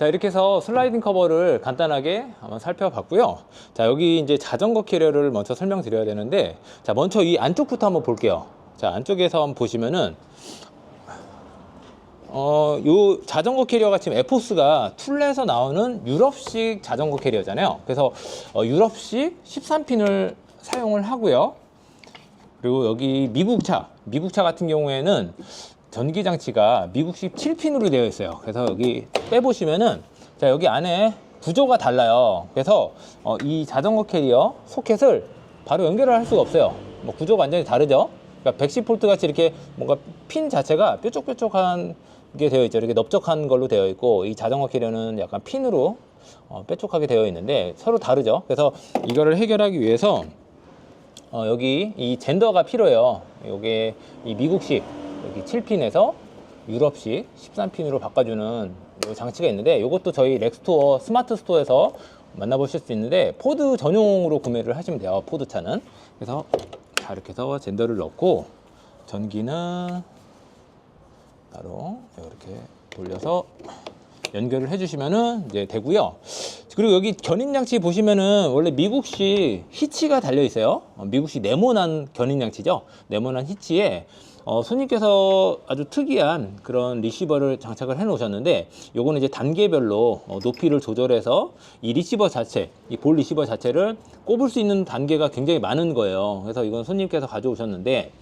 자, 이렇게 해서 슬라이딩 커버를 간단하게 한번 살펴봤고요. 자, 여기 이제 자전거 캐리어를 먼저 설명드려야 되는데, 자, 먼저 이 안쪽부터 한번 볼게요. 자, 안쪽에서 한번 보시면은, 어, 요 자전거 캐리어가 지금 에포스가 툴레에서 나오는 유럽식 자전거 캐리어잖아요. 그래서 어, 유럽식 13핀을 사용을 하고요. 그리고 여기 미국 차, 미국 차 같은 경우에는 전기 장치가 미국식 7핀으로 되어 있어요. 그래서 여기 빼보시면은 자 여기 안에 구조가 달라요. 그래서 어, 이 자전거 캐리어 소켓을 바로 연결을 할 수가 없어요. 뭐 구조가 완전히 다르죠. 그러니까 110V 같이 이렇게 뭔가 핀 자체가 뾰족뾰족한 게 되어 있죠. 이렇게 넓적한 걸로 되어 있고 이 자전거 캐리어는 약간 핀으로 어, 뾰족하게 되어 있는데 서로 다르죠. 그래서 이거를 해결하기 위해서 어, 여기 이 젠더가 필요해요. 요게 이 미국식 여기 7핀에서 유럽식 13핀으로 바꿔주는 요 장치가 있는데 이것도 저희 렉스토어 스마트 스토어에서 만나보실 수 있는데 포드 전용으로 구매를 하시면 돼요. 포드 차는 그래서 자 이렇게 해서 젠더를 넣고 전기는 따로 이렇게 돌려서 연결을 해주시면은 이제 되고요. 그리고 여기 견인 장치 보시면은 원래 미국식 히치가 달려 있어요. 어, 미국식 네모난 견인 장치죠. 네모난 히치에 어, 손님께서 아주 특이한 그런 리시버를 장착을 해 놓으셨는데 요거는 이제 단계별로 어, 높이를 조절해서 이 리시버 자체, 이 볼 리시버 자체를 꼽을 수 있는 단계가 굉장히 많은 거예요. 그래서 이건 손님께서 가져오셨는데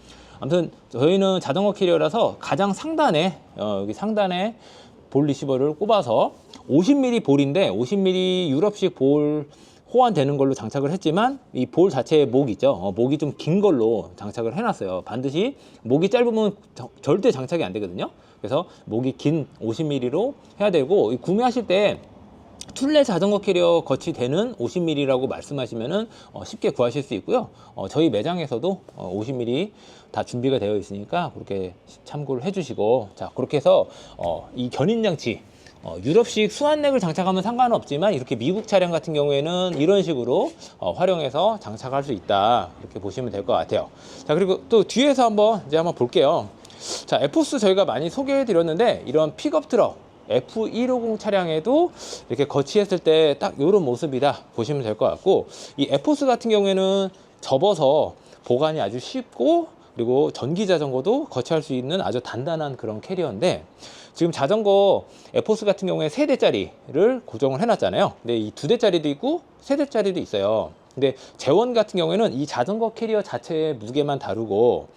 아무튼 저희는 자전거 캐리어라서 가장 상단에 어, 여기 상단에 볼 리시버를 꼽아서 50mm 볼인데 50mm 유럽식 볼 호환되는 걸로 장착을 했지만 이 볼 자체의 목 있죠. 어, 목이 좀 긴 걸로 장착을 해놨어요. 반드시 목이 짧으면 저- 절대 장착이 안 되거든요. 그래서 목이 긴 50mm로 해야 되고 이 구매하실 때 툴레 자전거 캐리어 거치 되는 50mm라고 말씀하시면은 어, 쉽게 구하실 수 있고요. 어, 저희 매장에서도 어, 50mm 다 준비가 되어 있으니까 그렇게 참고를 해주시고 자 그렇게 해서 어, 이 견인 장치 어, 유럽식 수완넥을 장착하면 상관은 없지만 이렇게 미국 차량 같은 경우에는 이런 식으로 어, 활용해서 장착할 수 있다 이렇게 보시면 될 것 같아요. 자 그리고 또 뒤에서 한번 이제 한번 볼게요. 자 에포스 저희가 많이 소개해 드렸는데 이런 픽업 트럭 F150 차량에도 이렇게 거치했을 때 딱 이런 모습이다 보시면 될 것 같고 이 에포스 같은 경우에는 접어서 보관이 아주 쉽고 그리고 전기 자전거도 거치할 수 있는 아주 단단한 그런 캐리어인데 지금 자전거 에포스 같은 경우에 세 대짜리를 고정을 해놨잖아요. 근데 이 두 대짜리도 있고 세 대짜리도 있어요. 근데 재원 같은 경우에는 이 자전거 캐리어 자체의 무게만 다르고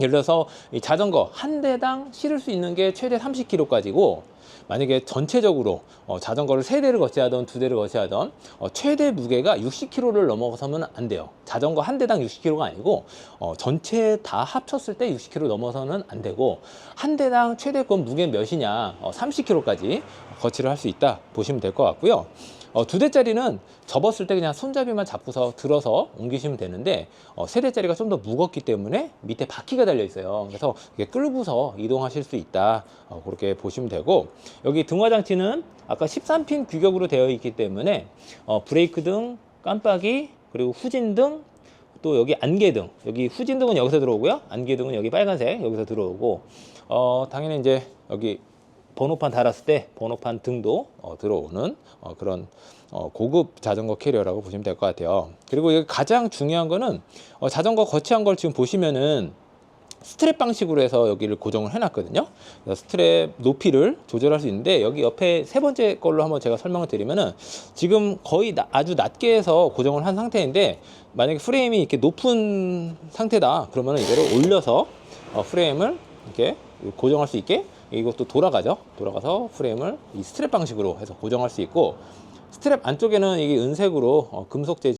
예를 들어서 이 자전거 한 대당 실을 수 있는 게 최대 30kg까지고 만약에 전체적으로 어, 자전거를 세 대를 거치하던 두 대를 거치하던 어, 최대 무게가 60kg를 넘어서면 안 돼요. 자전거 한 대당 60kg가 아니고 어, 전체 다 합쳤을 때 60kg 넘어서는 안 되고 한 대당 최대권 무게 몇이냐 어, 30kg까지 거치를 할 수 있다 보시면 될 것 같고요. 어, 두 대짜리는 접었을 때 그냥 손잡이만 잡고서 들어서 옮기시면 되는데 어, 세 대짜리가 좀 더 무겁기 때문에 밑에 바퀴가 달려 있어요. 그래서 끌고서 이동하실 수 있다. 어, 그렇게 보시면 되고 여기 등화 장치는 아까 13핀 규격으로 되어 있기 때문에 어, 브레이크 등, 깜빡이 그리고 후진 등 또 여기 안개등 여기 후진등은 여기서 들어오고요 안개등은 여기 빨간색 여기서 들어오고 어 당연히 이제 여기 번호판 달았을 때 번호판 등도 어, 들어오는 어, 그런 어, 고급 자전거 캐리어라고 보시면 될 것 같아요. 그리고 여기 가장 중요한 거는 어, 자전거 거치한 걸 지금 보시면은 스트랩 방식으로 해서 여기를 고정을 해놨거든요. 스트랩 높이를 조절할 수 있는데 여기 옆에 세 번째 걸로 한번 제가 설명을 드리면은 지금 거의 나- 아주 낮게 해서 고정을 한 상태인데 만약에 프레임이 이렇게 높은 상태다 그러면은 이거를 올려서 어, 프레임을 이렇게 고정할 수 있게 이것도 돌아가죠. 돌아가서 프레임을 이 스트랩 방식으로 해서 고정할 수 있고 스트랩 안쪽에는 이게 은색으로 어, 금속 재질